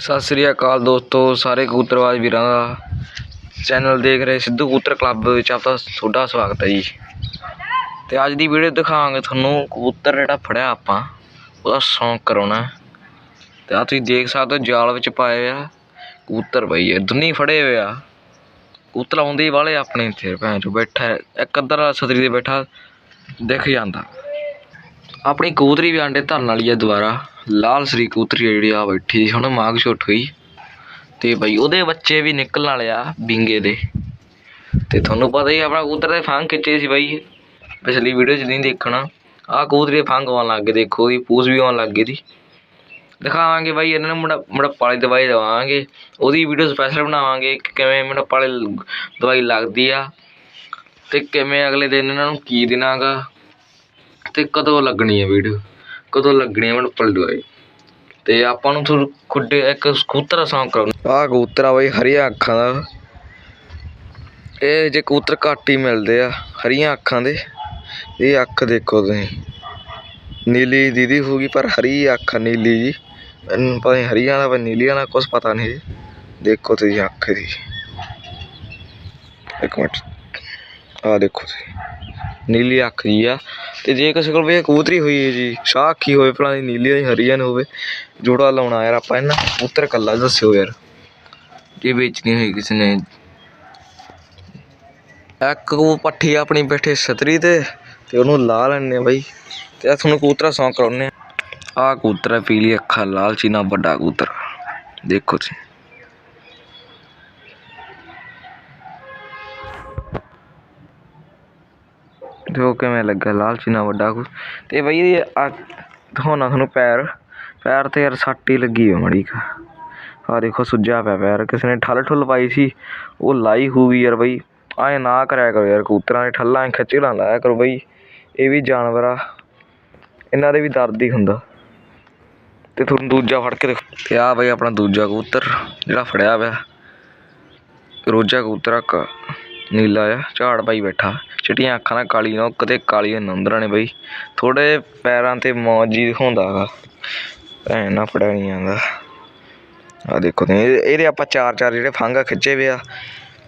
ਸਤਿ ਸ੍ਰੀ ਅਕਾਲ ਦੋਸਤੋ, ਸਾਰੇ ਕਬੂਤਰਵਾਜ਼ ਵੀਰਾਂ ਦਾ। ਚੈਨਲ ਦੇਖ ਰਹੇ ਸਿੱਧੂ ਕਬੂਤਰ ਕਲੱਬ ਵਿੱਚ ਆਪਦਾ ਤੁਹਾਡਾ ਸਵਾਗਤ ਹੈ ਜੀ। ਤੇ ਅੱਜ ਦੀ ਵੀਡੀਓ ਦਿਖਾਵਾਂਗੇ ਤੁਹਾਨੂੰ ਕਬੂਤਰ ਜਿਹੜਾ ਫੜਿਆ ਆਪਾਂ, ਉਹਦਾ ਸ਼ੌਂਕ ਕਰਾਉਣਾ। ਹੈ। ਤੇ ਆ ਤੁਸੀਂ ਦੇਖ ਸਕਦੇ ਹੋ, ਜਾਲ ਵਿੱਚ ਪਾਏ ਹੋਏ ਆ ਕਬੂਤਰ ਬਈ, ਇਹ ਦੁੰਨੀ ਫੜੇ ਹੋਏ ਆ। ਕਬੂਤਰ ਆਉਂਦੇ ਵਾਲੇ ਆਪਣੇ ਇੱਥੇ, ਭੈਣ ਚੋ ਬੈਠਾ ਇੱਕ ਅੱਧਾ ਵਾਲਾ ਛਤਰੀ ਤੇ ਬੈਠਾ, ਦਿਖ ਜਾਂਦਾ। ਆਪਣੀ ਕਬੂਤਰੀ ਵੀ ਆਂਡੇ ਧਰਨ ਵਾਲੀ ਹੈ ਦੁਬਾਰਾ। ਲਾਲ ਸਰੀ ਕਬੂਤਰੀ ਆ ਜਿਹੜੀ ਆ ਬੈਠੀ ਸੀ, ਹੁਣ ਮਾਗ ਛੁੱਟ ਹੋਈ ਤੇ ਬਈ ਉਹਦੇ ਬੱਚੇ ਵੀ ਨਿਕਲਣ ਵਾਲੇ ਆ, ਬਿੰਗੇ ਦੇ। ਤੇ ਤੁਹਾਨੂੰ ਪਤਾ ਹੀ ਆਪਣਾ ਕਬੂਤਰ ਦੇ ਫੰਗ ਖਿੱਚੇ ਸੀ ਬਾਈ। ਪਿਛਲੀ ਵੀਡੀਓ 'ਚ ਨਹੀਂ ਦੇਖਣਾ। ਆਹ ਕਬੂਤਰੀ ਦੇ ਫੰਗ ਆਉਣ ਲੱਗ ਗਏ, ਦੇਖੋ ਉਹਦੀ ਪੂਛ ਵੀ ਆਉਣ ਲੱਗ ਗਈ ਦੀ। ਦਿਖਾਵਾਂਗੇ ਬਾਈ, ਇਹਨਾਂ ਨੂੰ ਮੁੰਡਾ ਮੁੰਡਾ ਦੀ ਦਵਾਈ ਦਵਾਵਾਂਗੇ। ਉਹਦੀ ਵੀਡੀਓ ਸਪੈਸ਼ਲ ਬਣਾਵਾਂਗੇ ਕਿ ਕਿਵੇਂ ਮੁੰਡਾ ਵਾਲੀ ਦਵਾਈ ਲੱਗਦੀ ਆ। ਤੇ ਕਿਵੇਂ ਅਗਲੇ ਦਿਨ ਇਹਨਾਂ ਨੂੰ ਕੀ ਦੇਣਾਗਾ। ਤੇ ਕਦੋਂ ਲੱਗਣੀ ਹੈ ਵੀਡੀਓ? ਕਦੋਂ ਲੱਗਣੀ ਹੈ ਮੈਨੂੰ ਪਲ ਦਵਾਈ? ਤੇ ਆਪਾਂ ਨੂੰ ਤੁਹਾਨੂੰ ਖੁੱਡੇ ਇੱਕ ਸਕੂਤਰ ਸੌਂਕ ਕਰਾਉਣਾ ਆਹ ਕਬੂਤਰ ਬਈ, ਹਰੀਆਂ ਅੱਖਾਂ ਦਾ। ਇਹ ਜੇ ਕਬੂਤਰ ਘੱਟ ਹੀ ਮਿਲਦੇ ਆ, ਹਰੀਆਂ ਅੱਖਾਂ ਦੇ। ਇਹ ਅੱਖ ਦੇਖੋ ਤੁਸੀਂ। ਨੀਲੀ ਦੀਦੀ ਹੋਊਗੀ ਪਰ ਹਰੀ ਅੱਖ ਨੀਲੀ ਜੀ। ਮੈਨੂੰ ਪਤਾ ਨਹੀਂ ਹਰੀਆਂ ਦਾ, ਪਰ ਨੀਲੀਆਂ ਦਾ ਕੁਝ ਪਤਾ ਨਹੀਂ ਜੀ। ਦੇਖੋ ਤੁਸੀਂ ਅੱਖ ਦੀ। ਇੱਕ ਮਿੰਟ। ਆ ਦੇਖੋ ਤੁਸੀਂ। ਨੀਲੀ ਅੱਖ ਜੀ ਆ। ਤੇ ਜੇ ਕਿਸੇ ਕੋਲ ਵੀ ਕਬੂਤਰੀ ਹੋਈ ਹੈ ਜੀ, ਸ਼ਾਹ ਅੱਖੀ ਹੋਵੇ, ਭਲਾ ਨੀਲੀ ਦੀ ਹਰੀਆਂ ਹੋਵੇ, ਜੋੜਾ ਲਾਉਣਾ ਯਾਰ ਆਪਾਂ ਇਹਨਾਂ ਕਬੂਤਰ ਕੱਲਾ ਦੱਸਿਓ ਯਾਰ ਜੇ ਵੇਚਣੀ ਹੋਈ ਕਿਸੇ ਨੇ। ਇੱਕ ਉਹ ਪੱਠੀ ਆਪਣੀ ਬੈਠੇ ਛਤਰੀ ਤੇ ਤੇ ਉਹਨੂੰ ਲਾ ਲੈਣੇ ਬਾਈ। ਤੇ ਆ ਤੁਹਾਨੂੰ ਕਬੂਤਰਾ ਸੌਂਕ ਕਰਾਉਨੇ ਆ। ਆਹ ਕਬੂਤਰ ਪੀਲੀ ਅੱਖਾਂ ਲਾਲ ਚੀਨਾ ਵੱਡਾ ਕਬੂਤਰ। ਦੇਖੋ ਜੀ ਦੇਖੋ ਕਿਵੇਂ ਲੱਗਾ? ਲਾਲ ਚੀਨਾ ਵੱਡਾ ਕੋ ਤੇ ਬਈ ਇਹ ਆ, ਦਿਖਾਉਣਾ ਤੁਹਾਨੂੰ ਪੈਰ। ਪੈਰ ਤੇ ਯਾਰ ਸੱਟ ਹੀ ਲੱਗੀ ਹੈ ਮੜੀ ਕਾ। ਆ ਦੇਖੋ, ਸੁੱਜਿਆ ਪਿਆ ਪੈਰ। ਕਿਸੇ ਨੇ ਠੱਲ ਠੁੱਲ ਪਾਈ ਸੀ। ਉਹ ਲਾਈ ਹੋਊਗੀ ਯਾਰ ਬਈ। ਐਂ ਨਾ ਕਰਿਆ ਕਰੋ ਯਾਰ ਕਬੂਤਰਾਂ ਦੇ ਠੱਲਾਂ ਖਿੱਚ ਨਾ ਲਾਇਆ ਕਰੋ ਬਈ। ਇਹ ਵੀ ਜਾਨਵਰ ਆ। ਇਹਨਾਂ ਦੇ ਵੀ ਦਰਦ ਹੀ ਹੁੰਦਾ। ਤੇ ਤੁਹਾਨੂੰ ਦੂਜਾ ਫੜ ਕੇ ਦੇਖੋ ਤੇ ਆ ਬਈ ਆਪਣਾ ਦੂਜਾ ਕਬੂਤਰ, ਜਿਹੜਾ ਫੜਿਆ ਪਿਆ। ਰੋਜਾ ਕਬੂਤਰ ਆ ਨੀਲਾ ਜਿਹਾ, ਝਾੜ ਪਾਈ ਬੈਠਾ। ਚਿੱਟੀਆਂ ਅੱਖਾਂ ਨਾਲ ਕਾਲੀ ਨੋਕ ਤੇ ਕਾਲੀਆਂ ਨੰਦਰਾਂ ਨੇ ਬਈ। ਥੋੜੇ ਪੈਰਾਂ ਤੇ ਮੌਜ ਜੀ ਦਿਖਾਉਂਦਾ ਗਾ ਭੈਣ ਨਾ ਫੜਿਆ ਨਹੀਂ ਜਾਂਦਾ। ਆ ਦੇਖੋ ਤੁਸੀਂ ਇਹਦੇ ਆਪਾਂ ਚਾਰ ਚਾਰ ਜਿਹੜੇ ਫੰਗ ਖਿੱਚੇ ਵੇ ਆ,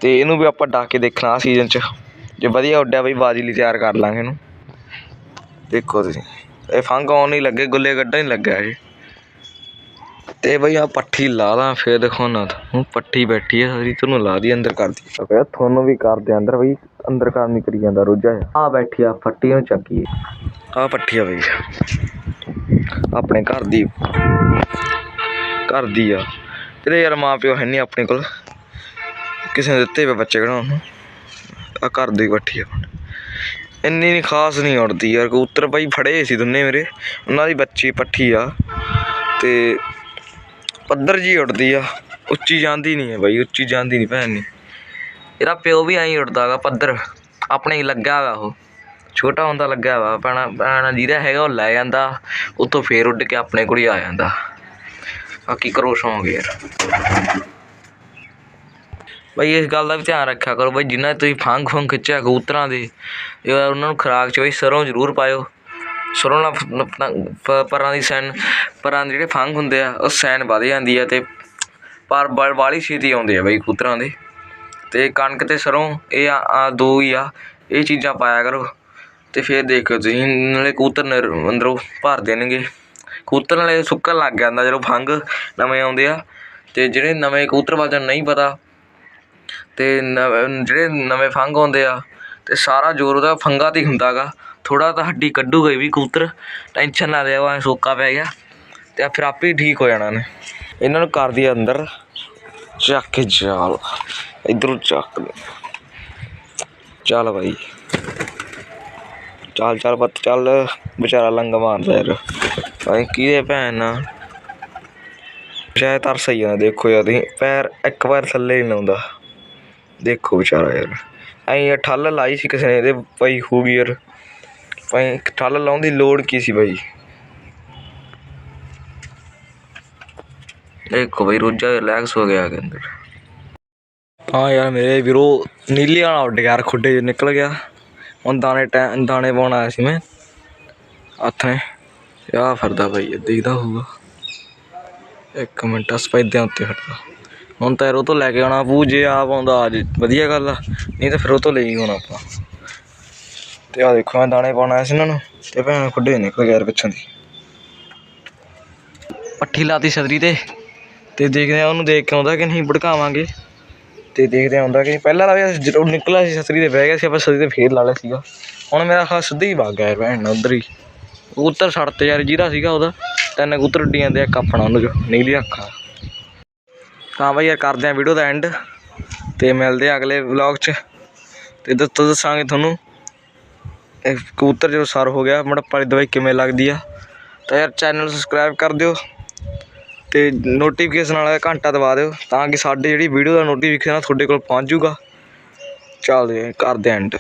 ਤੇ ਇਹਨੂੰ ਵੀ ਆਪਾਂ ਡਾ ਕੇ ਦੇਖਣਾ ਸੀਜ਼ਨ 'ਚ। ਜੇ ਵਧੀਆ ਉੱਡਿਆ ਬਈ, ਬਾਜੀ ਲਈ ਤਿਆਰ ਕਰ ਲਾਂਗੇ ਇਹਨੂੰ। ਦੇਖੋ ਤੁਸੀਂ, ਇਹ ਫੰਗ ਆਉਣ ਨਹੀਂ ਲੱਗੇ, ਗੁੱਲੇ ਗੱਡਾ ਨਹੀਂ ਲੱਗਿਆ ਜੀ ਤੇ ਬਈ ਆ ਪੱਠੀ ਲਾ ਦਾਂ ਫੇਰ ਦਿਖਾਉਣਾ ਤੁਹਾਨੂੰ ਪੱਠੀ ਬੈਠੀ ਹੈ ਸਾਰੀ ਤੁਹਾਨੂੰ ਲਾ ਦੀ ਅੰਦਰ ਕਰ ਦੀ। ਤੁਹਾਨੂੰ ਵੀ ਕਰ ਦੇ ਅੰਦਰ ਬਈ ਅੰਦਰ ਕੰਮ ਨਹੀਂ ਕਰੀ ਜਾਂਦਾ ਰੋਜਾ ਆ ਬੈਠੀ ਆ ਫੱਟੀ ਨੂੰ ਚੱਕੀ। ਆ ਪੱਠੀ ਆ ਬਈ। ਆਪਣੇ ਘਰ ਦੀ। ਘਰ ਦੀ ਆ। ਇਹਦੇ ਯਾਰ ਮਾਂ ਪਿਓ ਹੈ ਨਹੀਂ ਆਪਣੇ ਕੋਲ। ਕਿਸੇ ਨੇ ਦਿੱਤੇ ਵੇ ਬੱਚੇ ਕਢਾਉਣ ਨੂੰ ਆ ਘਰ ਦੀ ਪੱਠੀ ਆ। ਇੰਨੀ ਨਹੀਂ ਖਾਸ ਨਹੀਂ ਉੜਦੀ ਯਾਰ ਕਬੂਤਰ ਬਾਈ ਫੜੇ ਸੀ ਦੋਨੇ ਮੇਰੇ। ਉਹਨਾਂ ਦੀ ਬੱਚੀ ਪੱਠੀ ਆ। ਤੇ ਪੱਧਰ ਜੀ ਉੱਡਦੀ ਆ। ਉੱਚੀ ਜਾਂਦੀ ਨਹੀਂ ਹੈ ਬਾਈ, ਉੱਚੀ ਜਾਂਦੀ ਨਹੀਂ ਭੈਣ ਨਹੀਂ ਇਹਦਾ ਪਿਓ ਵੀ ਐਂ ਉੱਡਦਾ ਗਾ, ਪੱਧਰ। ਆਪਣੇ ਹੀ ਲੱਗਾ ਵਾ ਉਹ। ਛੋਟਾ ਹੁੰਦਾ ਲੱਗਾ ਵਾ ਪੈਣਾ ਪੈਣਾ ਜਿਹਦਾ ਹੈਗਾ ਉਹ ਲੈ ਜਾਂਦਾ ਉੱਥੋਂ ਫੇਰ ਉੱਡ ਕੇ ਆਪਣੇ ਕੋਲ ਹੀ ਆ ਜਾਂਦਾ। ਬਾਕੀ ਕਰੋ ਸ਼ੌਂਕ ਯਾਰ। ਬਈ, ਇਸ ਗੱਲ ਦਾ ਵੀ ਧਿਆਨ ਰੱਖਿਆ ਕਰੋ ਬਈ, ਜਿੰਨਾ ਤੁਸੀਂ ਫੰਗ ਫੰਗ ਖਿੱਚਿਆ ਕਬੂਤਰਾਂ ਦੇ ਯਾਰ ਉਹਨਾਂ ਨੂੰ ਖੁਰਾਕ ਚ ਬਈ ਸਰੋਂ ਜ਼ਰੂਰ ਪਾਇਓ। ਸਰੋਂ ਨਾਲ ਪ- ਪਰਾਂ ਦੀ ਸੈਨ ਪਰਾਂ ਦੇ ਜਿਹੜੇ ਫੰਗ ਹੁੰਦੇ ਆ, ਉਹ ਸੈਨ ਵੱਧ ਜਾਂਦੀ ਆ ਅਤੇ ਪਰ ਬ ਵਾਲੀ ਛੇਤੀ ਆਉਂਦੇ ਆ ਬਈ ਕਬੂਤਰਾਂ ਦੇ। ਅਤੇ ਕਣਕ ਅਤੇ ਸਰ੍ਹੋਂ ਇਹ ਆ ਦੋ ਹੀ ਆ, ਇਹ ਚੀਜ਼ਾਂ ਪਾਇਆ ਕਰੋ। ਅਤੇ ਫਿਰ ਦੇਖਿਓ ਤੁਸੀਂ, ਨਾਲੇ ਕਬੂਤਰ ਨਿਰ- ਅੰਦਰੋਂ ਭਰ ਦੇਣਗੇ। ਕਬੂਤਰ ਨਾਲੇ ਸੁੱਕਣ ਲੱਗ ਜਾਂਦਾ ਜਦੋਂ ਫੰਗ ਨਵੇਂ ਆਉਂਦੇ ਆ। ਅਤੇ ਜਿਹੜੇ ਨਵੇਂ ਕਬੂਤਰ ਵਾਜਨ ਨਹੀਂ ਪਤਾ ਅਤੇ ਨਵ- ਜਿਹੜੇ ਨਵੇਂ ਫੰਗ ਆਉਂਦੇ ਆ ਅਤੇ ਸਾਰਾ ਜ਼ੋਰ ਉਹਦਾ ਫੰਗਾ ਤੇ ਹੀ ਹੁੰਦਾਗਾ ਥੋੜਾ ਤਾਂ ਹੱਡੀ ਕੱਢੂਗਾ ਹੀ ਵੀ ਕਬੂਤਰ। ਟੈਨਸ਼ਨ ਨਾ ਲਿਆ ਵਾ ਸੋਕਾ ਪੈ ਗਿਆ। ਤੇ ਫਿਰ ਆਪੇ ਠੀਕ ਹੋ ਜਾਣਾ ਨੇ ਇਹਨਾਂ ਨੂੰ ਕਰ ਦਿਆ ਅੰਦਰ ਚੱਕ ਕੇ ਜਾਲ। ਇਧਰੋਂ ਚੱਕ ਦੇ ਚੱਲ ਭਾਈ ਚੱਲ ਚੱਲ ਬੱਤ ਚੱਲ। ਵਿਚਾਰਾ ਲੰਗ ਮਾਰਦਾ ਯਾਰ। ਭਾਈ, ਕਿਹਦੇ ਭੈਣ ਨਾ ਸ਼ਾਇਦ ਤਰਸ ਆਈ ਜਾਂਦਾ, ਦੇਖੋ ਯਾਰ ਤੁਸੀਂ। ਪੈਰ ਇੱਕ ਵਾਰ ਥੱਲੇ ਨਹੀਂ ਲਾਉਂਦਾ। ਦੇਖੋ ਵਿਚਾਰਾ ਯਾਰ। ਐਂ ਠੱਲ ਲਾਈ ਸੀ ਕਿਸੇ ਨੇ, ਇਹਦੇ ਪਈ ਹੋਊਗੀ ਯਾਰ। ਭਾਈ ਠੱਲ ਲਾਉਣ ਦੀ ਲੋੜ ਕੀ ਸੀ ਭਾਈ? ਦੇਖੋ ਭਾਈ ਰੋਜਾ ਰਿਲੈਕਸ ਹੋ ਗਿਆ ਕੇ ਅੰਦਰ। ਹਾਂ ਯਾਰ ਮੇਰੇ ਵੀਰੋ ਨੀਲੇ ਵਾਲਾ ਉੱਡ ਗਿਆ ਖੁੱਡੇ 'ਚ ਨਿਕਲ ਗਿਆ। ਹੁਣ ਦਾਣੇ ਟੈ ਦਾਣੇ ਪਾਉਣ ਆਇਆ ਸੀ ਮੈਂ। ਹੱਥ ਨੇ। ਆ ਫਿਰਦਾ ਭਾਈ ਇਹ ਦਿਖਦਾ ਹੋਊਗਾ। ਇੱਕ ਮਿੰਟ ਸਪੈਦਿਆਂ ਉੱਤੇ ਖੜਦਾ ਹੁਣ ਤਾਂ ਉਹ ਤੋਂ ਲੈ ਕੇ ਆਉਣਾ ਪੂ ਜੇ ਆਪ ਆਉਂਦਾ ਆ ਜੇ ਵਧੀਆ ਗੱਲ ਆ। ਨਹੀਂ ਤਾਂ ਫਿਰ ਉਹ ਤੋਂ ਲੈ ਹੀ ਆਉਣਾ ਆਪਾਂ। ਤੇ ਆ ਦੇਖੋ ਮੈਂ ਦਾਣੇ ਪਾਉਣਾ ਸੀ ਇਹਨਾਂ ਨੂੰ ਤੇ ਭੈਣ ਖੁੱਡੇ ਨਿਕਲ ਗਿਆ ਯਾਰ ਪਿੱਛੋਂ ਦੀ। ਪੱਠੀ ਲਾਤੀ ਛਤਰੀ ਤੇ। ਤੇ ਦੇਖਦੇ ਆ ਉਹਨੂੰ ਦੇਖ ਕੇ ਆਉਂਦਾ ਕਿ ਨਹੀਂ ਭੜਕਾਵਾਂਗੇ। ਤੇ ਦੇਖਦੇ ਆਉਂਦਾ ਕਿ ਪਹਿਲਾਂ ਤਾਂ ਵੀ ਜਦੋਂ ਨਿਕਲਿਆ ਸੀ ਛਤਰੀ ਤੇ ਬਹਿ ਗਿਆ ਸੀ ਆਪਾਂ ਛਤਰੀ ਤੇ ਫੇਰ ਲਾ ਲਿਆ ਸੀਗਾ। ਹੁਣ ਮੇਰਾ ਖਾਸ ਸਿੱਧਾ ਹੀ ਵਗ ਗਿਆ ਯਾਰ ਭੈਣ ਨਾਲ ਉਧਰ ਹੀ। ਕਬੂਤਰ ਛੱਡ ਤੇ ਯਾਰ ਜਿਹਦਾ ਸੀਗਾ ਉਹਦਾ। ਤਿੰਨ ਕਬੂਤਰ ਉੱਡੀ ਜਾਂਦੇ ਆ ਕੱਪਣਾ ਉਹਨੂੰ ਜੋ ਨੀਲੀ ਅੱਖਾਂ ਤਾਂ ਬਾਈ ਯਾਰ ਕਰਦੇ ਆ ਵੀਡੀਓ ਦਾ ਐਂਡ ਤੇ ਮਿਲਦੇ ਆ ਅਗਲੇ ਵਲੌਗ 'ਚ। ਤੇ ਦੱਸ ਦੱਸਾਂਗੇ ਤੁਹਾਨੂੰ ਕਬੂਤਰ ਜਦੋਂ ਸਰ ਹੋ ਗਿਆ ਮੜੱਪਾ ਦੀ ਦਵਾਈ ਕਿਵੇਂ ਲੱਗਦੀ ਆ? ਤਾਂ ਯਾਰ ਚੈਨਲ ਸਬਸਕ੍ਰਾਈਬ ਕਰ ਦਿਓ ਤੇ ਨੋਟੀਫਿਕੇਸ਼ਨ ਵਾਲਾ ਘੰਟਾ ਦਬਾ ਦਿਓ ਤਾਂ ਕਿ ਸਾਡੇ ਜਿਹੜੀ ਵੀਡੀਓ ਦਾ ਨੋਟੀਫਿਕੇਸ਼ਨ ਆ ਤੁਹਾਡੇ ਕੋਲ ਪਹੁੰਚ ਜਾਊਗਾ। ਚੱਲਦੇ ਆ, ਕਰਦੇ ਐਂਡ